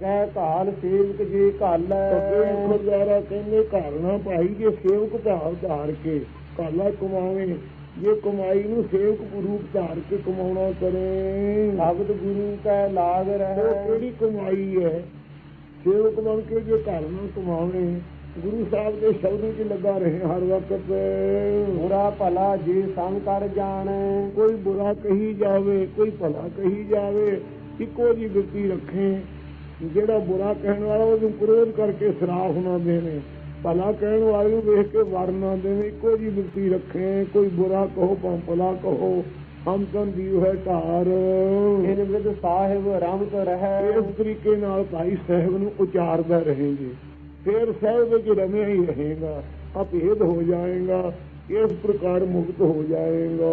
ਕਹਿ ਕਾਲ ਸੇਵਕ ਜੀ ਘਾਲ ਕਬੀਰ ਖੁਰਦਾਰਾ ਕਹਿੰਦੇ ਘਰ ਨਾ ਭਾਈ ਜੇ ਸੇਵਕ ਭਾਵ ਧਾਰ ਕੇ ਕਾਲਾ ਕਮਾਵੇ। ਜੇ ਕਮਾਈ ਨੂੰ ਸੇਵਕ ਰੂਪ ਧਾਰ ਕੇ ਕਮਾਉਣਾ ਕਰੇ। ਸ਼ਬਦ ਗੁਰੂ ਕੈ ਲਾਗ ਉਹ ਰਹਿ ਕਿਹੜੀ ਕਮਾਈ ਹੈ? ਸੇਵਕ ਬਣ ਕੇ ਜੇ ਘਰ ਨਾ ਕਮਾਵੇ ਗੁਰੂ ਸਾਹਿਬ ਦੇ ਸ਼ਬਦ ਵਿੱਚ ਲੱਗਾ ਰਹੇ ਹਰ ਵਕਤ। ਬੁਰਾ ਭਲਾ ਜੀ ਸੰਗ ਕਰ ਜਾਣੈ। ਕੋਈ ਬੁਰਾ ਕਹੀ ਜਾਵੇ ਕੋਈ ਭਲਾ ਕਹੀ ਜਾਵੇ ਇੱਕੋ ਜੀ ਬਿਰਤੀ ਰੱਖੇ। ਜਿਹੜਾ ਬੁਰਾ ਕਹਿਣ ਵਾਲਾ ਉਹਨੂੰ ਕ੍ਰੋਧ ਕਰਕੇ ਸਰਾਖ ਨਾ ਦੇਵੇ ਭਲਾ ਕਹਿਣ ਵਾਲੇ ਨੂੰ ਵੇਖ ਕੇ ਵਰ ਨਾ ਦੇਵੇ। ਇੱਕੋ ਜੀ ਬਿਰਤੀ ਰੱਖੇ। ਕੋਈ ਬੁਰਾ ਕਹੋ ਭਲਾ ਕਹੋ। ਹਮ ਤਨ ਦੀਵ ਹੈ ਧਾਰ ਇਨ ਵਿਦ ਸਾਹਿਬ ਰਮਤ ਰਹਿ। ਇਸ ਤਰੀਕੇ ਨਾਲ ਭਾਈ ਸਾਹਿਬ ਨੂੰ ਉਚਾਰਦਾ ਰਹੇਗੇ। ਫਿਰ ਸਾਹਿਬ ਵਿੱਚ ਰਮਿਆ ਹੀ ਰਹੇਗਾ। ਅਭੇਦ ਹੋ ਜਾਏਗਾ। ਇਸ ਪ੍ਰਕਾਰ ਮੁਕਤ ਹੋ ਜਾਏਗਾ।